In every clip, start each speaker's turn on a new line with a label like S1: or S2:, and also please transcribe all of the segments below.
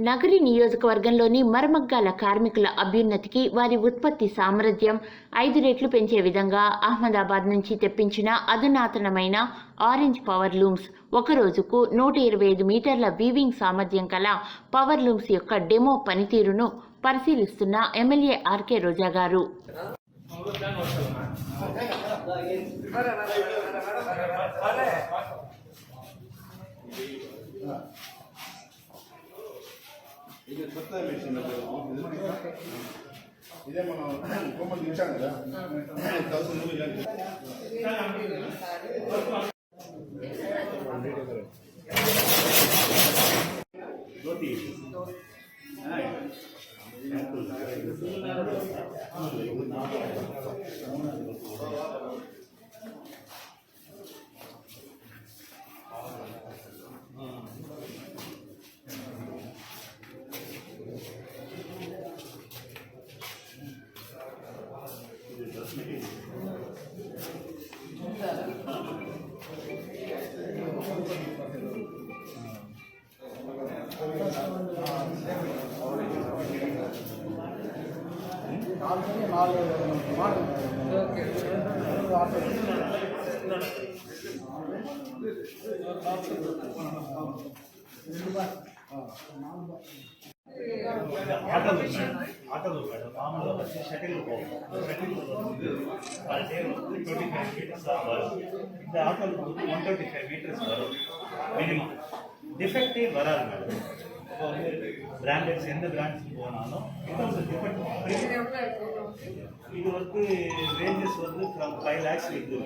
S1: నగరి నియోజకవర్గంలోని మరమగ్గాల కార్మికుల అభ్యున్నతికి వారి ఉత్పత్తి సామర్థ్యం ఐదు రెట్లు పెంచే విధంగా అహ్మదాబాద్ నుంచి తెప్పించిన అధునాతనమైన ఆరెంజ్ పవర్ లూమ్స్ ఒక రోజుకు నూట ఇరవై ఐదు మీటర్ల వీవింగ్ సామర్థ్యం కల పవర్ లూమ్స్ యొక్క డెమో పనితీరును పరిశీలిస్తున్న ఎమ్మెల్యే ఆర్కే రోజా గారు
S2: కొత్త మెషిన్ ఇదే మనం కొమ్మలు దించాం కదా థౌసండ్ రూపీస్ ఇలాంటి
S3: ஆட்டோவில் ஆட்டோவில் மேடம் மாமூலாக வச்சு ஷட்டில் போகும் ஷட்டில் வந்து பர் டே வந்து டுவெண்ட்டி ஃபைவ் மீட்டர்ஸ் தான் வரும். இந்த ஆட்டோவில் வந்து ஒன் டுவெண்ட்டி ஃபைவ் மீட்டர்ஸ் வரும் மினிமம் டிஃபெக்டே வராது மேடம் இப்போ வந்து பிராண்டட்ஸ் எந்த பிராண்ட்ஸ் போனாலும் இது வந்து இது வந்து ரேஞ்சஸ் வந்து ஃப்ரம் ஃபைவ் லேக்ஸ் இது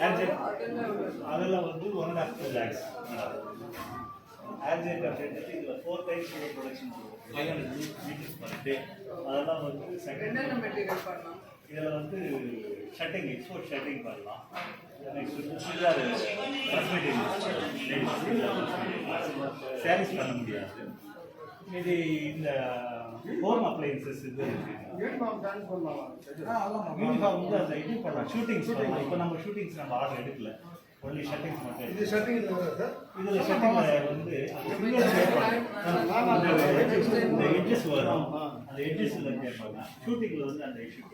S3: ஏர்ஜெட் அதெல்லாம் வந்து one half two lakhs urgent அப்படின்றது இதில் four times production five hundred meters per day அதெல்லாம் வந்து செகண்ட் இதில் வந்து ஷட்டிங் எக்ஸ்போர்ட் ஷட்டிங் பண்ணலாம் சுடிதார் சாரீஸ் பண்ண முடியாது. இது இந்த ஹோம் அப்ளையன்சஸ் இது யூனிஃபார்ம் வந்து அந்த இது பண்ணலாம். ஷூட்டிங்ஸ் பண்ணலாம். இப்போ நம்ம ஷூட்டிங்ஸ் நம்ம ஆர்டர் எடுக்கல. ஒன்லி ஷட்டிங்ஸ் மட்டும்
S2: இது ஷட்டிங் சார்
S3: இதில் ஷட்டிங் வந்து அந்த எட்ஜஸ் வரும். அந்த எட்ஜஸில் கேட்பாங்க ஷூட்டிங்கில் வந்து அந்த இஷ்யூ